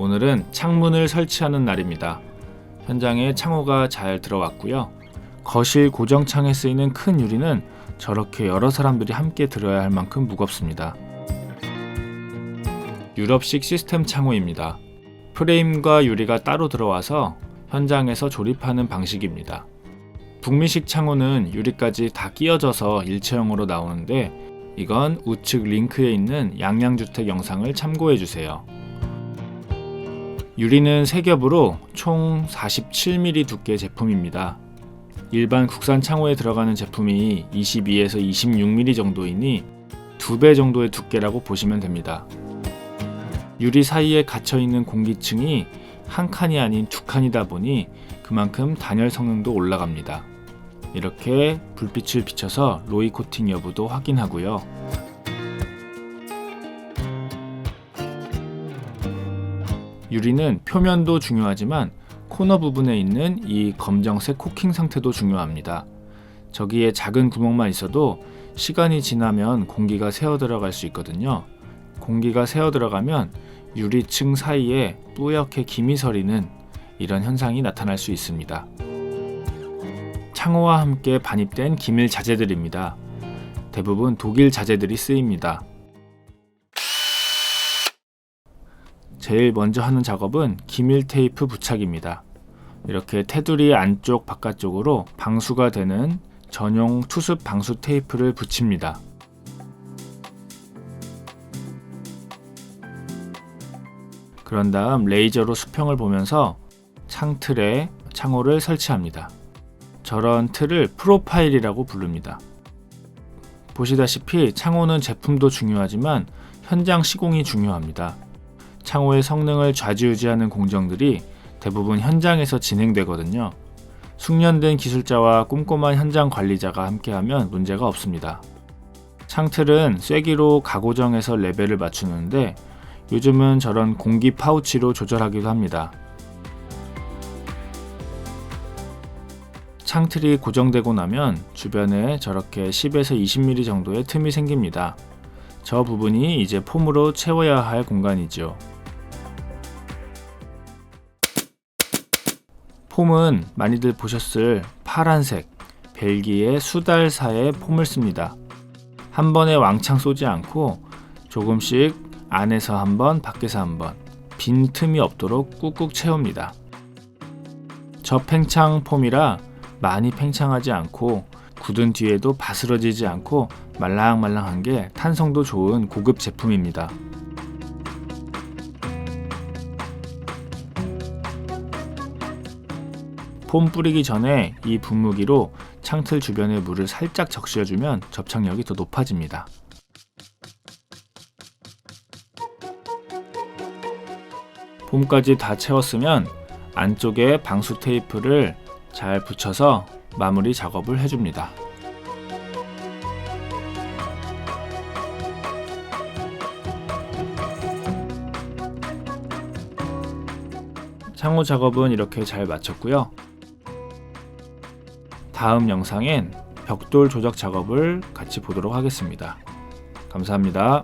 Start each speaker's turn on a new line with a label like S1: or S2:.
S1: 오늘은 창문을 설치하는 날입니다. 현장에 창호가 잘 들어왔고요. 거실 고정창에 쓰이는 큰 유리는 저렇게 여러 사람들이 함께 들어야 할 만큼 무겁습니다. 유럽식 시스템 창호입니다. 프레임과 유리가 따로 들어와서 현장에서 조립하는 방식입니다. 북미식 창호는 유리까지 다 끼어져서 일체형으로 나오는데 이건 우측 링크에 있는 양양주택 영상을 참고해 주세요. 유리는 세 겹으로 총 47mm 두께 제품입니다. 일반 국산 창호에 들어가는 제품이 22에서 26mm 정도이니 두배 정도의 두께라고 보시면 됩니다. 유리 사이에 갇혀 있는 공기층이 한 칸이 아닌 두 칸이다 보니 그만큼 단열 성능도 올라갑니다. 이렇게 불빛을 비춰서 로이 코팅 여부도 확인하고요. 유리는 표면도 중요하지만 코너 부분에 있는 이 검정색 코킹 상태도 중요합니다. 저기에 작은 구멍만 있어도 시간이 지나면 공기가 새어 들어갈 수 있거든요. 공기가 새어 들어가면 유리층 사이에 뿌옇게 김이 서리는 이런 현상이 나타날 수 있습니다. 창호와 함께 반입된 기밀 자재들입니다. 대부분 독일 자재들이 쓰입니다. 제일 먼저 하는 작업은 기밀 테이프 부착입니다. 이렇게 테두리 안쪽 바깥쪽으로 방수가 되는 전용 투습 방수 테이프를 붙입니다. 그런 다음 레이저로 수평을 보면서 창틀에 창호를 설치합니다. 저런 틀을 프로파일이라고 부릅니다. 보시다시피 창호는 제품도 중요하지만 현장 시공이 중요합니다. 창호의 성능을 좌지우지하는 공정들이 대부분 현장에서 진행되거든요. 숙련된 기술자와 꼼꼼한 현장 관리자가 함께하면 문제가 없습니다. 창틀은 쐐기로 가고정해서 레벨을 맞추는데 요즘은 저런 공기 파우치로 조절하기도 합니다. 창틀이 고정되고 나면 주변에 저렇게 10에서 20mm 정도의 틈이 생깁니다. 저 부분이 이제 폼으로 채워야 할 공간이죠. 폼은 많이들 보셨을 파란색 벨기에 수달사의 폼을 씁니다. 한 번에 왕창 쏘지 않고 조금씩 안에서 한 번, 밖에서 한 번, 빈 틈이 없도록 꾹꾹 채웁니다. 저팽창 폼이라 많이 팽창하지 않고 굳은 뒤에도 바스러지지 않고 말랑말랑한 게 탄성도 좋은 고급 제품입니다. 폼 뿌리기 전에 이 분무기로 창틀 주변에 물을 살짝 적셔주면 접착력이 더 높아집니다. 폼까지 다 채웠으면 안쪽에 방수 테이프를 잘 붙여서 마무리 작업을 해줍니다. 창호 작업은 이렇게 잘 마쳤고요. 다음 영상엔 벽돌 조작 작업을 같이 보도록 하겠습니다. 감사합니다.